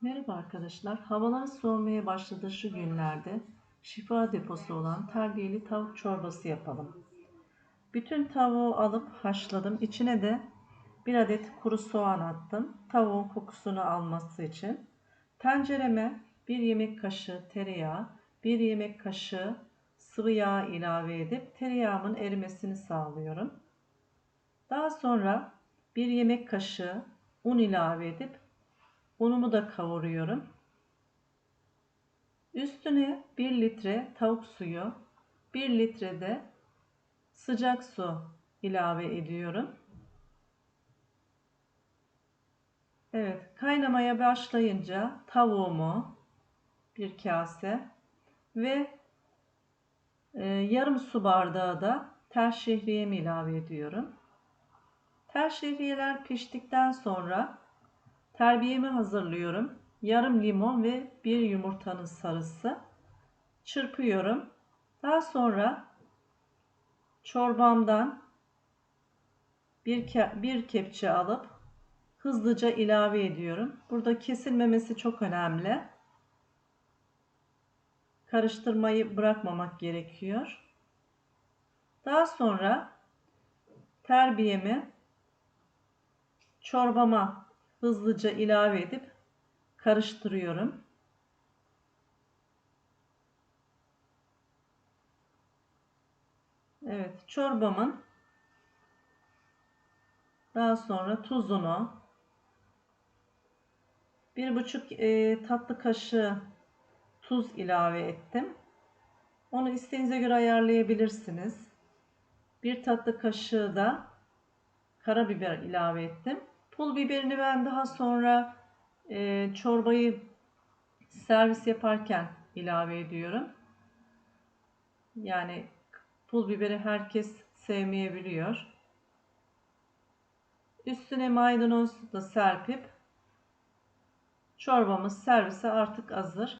Merhaba arkadaşlar. Havaların soğumaya başladığı şu günlerde şifa deposu olan terbiyeli tavuk çorbası yapalım. Bütün tavuğu alıp haşladım. İçine de bir adet kuru soğan attım. Tavuğun kokusunu alması için. Tencereme bir yemek kaşığı tereyağı, bir yemek kaşığı sıvı yağ ilave edip tereyağımın erimesini sağlıyorum. Daha sonra bir yemek kaşığı un ilave edip Unumu da kavuruyorum. Üstüne 1 litre tavuk suyu, 1 litre de sıcak su ilave ediyorum. Evet, kaynamaya başlayınca tavuğumu bir kase ve e, yarım su bardağı da tel şehriyemi ilave ediyorum. Tel şehriyeler piştikten sonra Terbiyemi hazırlıyorum. Yarım limon ve bir yumurtanın sarısı. Çırpıyorum. Daha sonra çorbamdan bir, ke bir kepçe alıp hızlıca ilave ediyorum. Burada kesilmemesi çok önemli. Karıştırmayı bırakmamak gerekiyor. Daha sonra terbiyemi çorbama hızlıca ilave edip karıştırıyorum. Evet, çorbamın daha sonra tuzunu bir buçuk e, tatlı kaşığı tuz ilave ettim. Onu isteğinize göre ayarlayabilirsiniz. Bir tatlı kaşığı da karabiber ilave ettim. Pul biberini ben daha sonra e, çorbayı servis yaparken ilave ediyorum. Yani pul biberi herkes sevmeyebiliyor. Üstüne maydanoz da serpip çorbamız servise artık hazır.